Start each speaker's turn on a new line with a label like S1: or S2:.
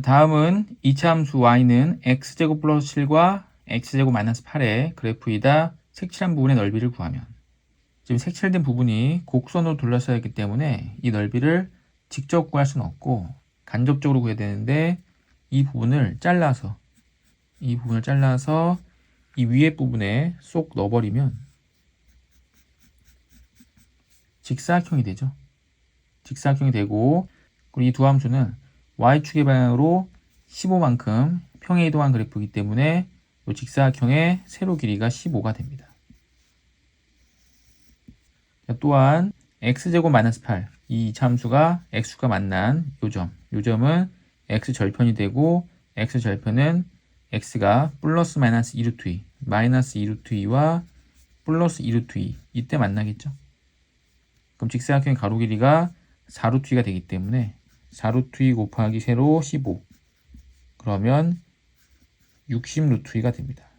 S1: 다음은 이차 함수 y는 x제곱 플러스 7과 x제곱 마이너스 8의 그래프이다 색칠한 부분의 넓이를 구하면 지금 색칠된 부분이 곡선으로 둘러싸여 있기 때문에 이 넓이를 직접 구할 수는 없고 간접적으로 구해야 되는데 이 부분을 잘라서 이 부분을 잘라서 이 위에 부분에 쏙 넣어버리면 직사각형이 되죠. 직사각형이 되고 그리고 이 두 함수는 y축의 방향으로 15만큼 평행 이동한 그래프이기 때문에 이 직사각형의 세로 길이가 15가 됩니다. 자, 또한 x제곱 마이너스 8, 이 함수가 x가 만난 요 점, 요 점은 x 절편이 되고 x 절편은 x가 플러스 마이너스 2루트 2, 마이너스 2루트 2와 플러스 2루트 2 이때 만나겠죠. 그럼 직사각형의 가로 길이가 4루트 2가 되기 때문에 4루트 2 곱하기 세로 15 그러면 60루트 2가 됩니다.